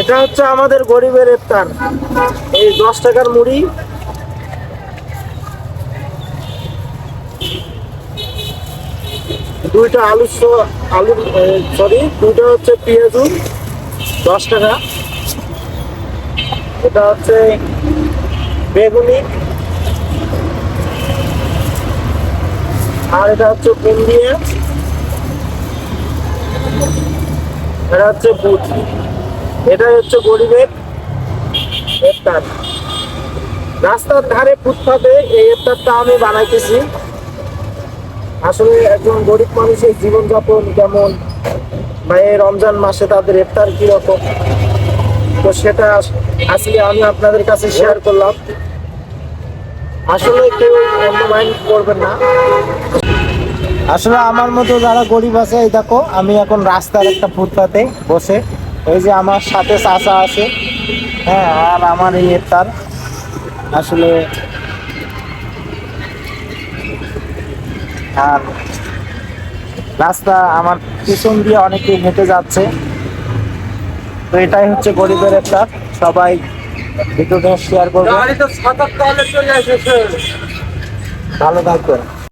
এটা হচ্ছে আমাদের গরিবের ইফতার। এই দশ টাকার মুড়ি। দুইটা আলু আলু সরি দুইটা হচ্ছে পেঁয়াজু, দশ টাকা। এটা হচ্ছে বেগুনি। আর এটা হচ্ছে বুন্দিয়া এটা হচ্ছে বুট এটাই হচ্ছে গরিবের ইফতার রাস্তার ধারে ফুটপাতে এই ইফতারটা আমি বানাইতেছি। আসলে একজন গরিব মানুষের জীবনযাপন কেমন, বা এই রমজান মাসে তাদের ইফতার কীরকম, তো সেটা আজকে আমি আপনাদের কাছে শেয়ার করলাম। আসলে কেউ অন্য মাইন্ড করবেন না। আসলে আমার মতো যারা গরিব আছে এই দেখো আমি এখন রাস্তার একটা ফুটপাতে বসে। এই যে আমার সাথে চাচা আছে হ্যাঁ আর আমার এই ইফতার আসলে আর রাস্তা আমার পিছন দিয়ে অনেকে হেঁটে যাচ্ছে। তো এটাই হচ্ছে গরিবের একটা সবাই ভিডিওটা শেয়ার করবে। ভালো থাকবেন।